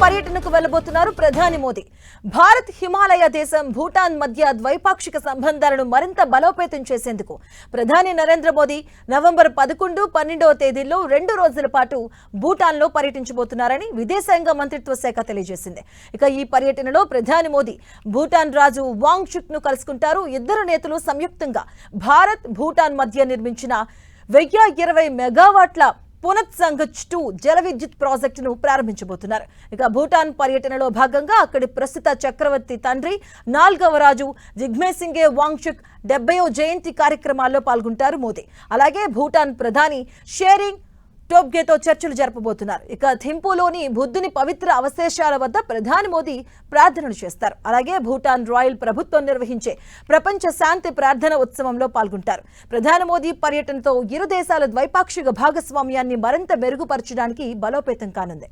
పర్యటనకు వెళ్ళబోతున్నారు ప్రధాని మోదీ. భారత్ హిమాలయ దేశం భూటాన్ మధ్య ద్వైపాక్షిక సంబంధాలను మరింత బలోపేతం చేసేందుకు ప్రధాని నరేంద్ర మోదీ నవంబర్ పదకొండు పన్నెండవ తేదీల్లో రెండు రోజుల పాటు భూటాన్లో పర్యటించబోతున్నారని విదేశాంగ మంత్రిత్వ శాఖ తెలియజేసింది. ఇక ఈ పర్యటనలో ప్రధాని మోదీ భూటాన్ రాజు వాంగ్ చుక్ను కలుసుకుంటారు. ఇద్దరు నేతలు సంయుక్తంగా భారత్ భూటాన్ మధ్య నిర్మించిన వెయ్యి ఇరవై మెగావాట్ల పునత్ సంఘచ్ టూ జల విద్యుత్ ప్రాజెక్టును ప్రారంభించబోతున్నారు. ఇక భూటాన్ పర్యటనలో భాగంగా అక్కడి ప్రస్తుత చక్రవర్తి తండ్రి నాల్గవ రాజు జిగ్మేసింగే వాంగ్చుక్ డెబ్బయో జయంతి కార్యక్రమాల్లో పాల్గొంటారు మోదీ. అలాగే భూటాన్ ప్రధాని షేరింగ్ టోబ్గేతో చర్చలు జరపబోతున్నారు. ఇక థింపులోని బుద్ధుని పవిత్ర అవశేషాల వద్ద ప్రధాని మోదీ ప్రార్థనలు చేస్తారు. అలాగే భూటాన్ రాయల్ ప్రభుత్వం నిర్వహించే ప్రపంచ శాంతి ప్రార్థన ఉత్సవంలో పాల్గొంటారు. ప్రధాని మోదీ పర్యటనతో ఇరు దేశాల ద్వైపాక్షిక భాగస్వామ్యాన్ని మరింత మెరుగుపరచడానికి బలోపేతం కానుంది.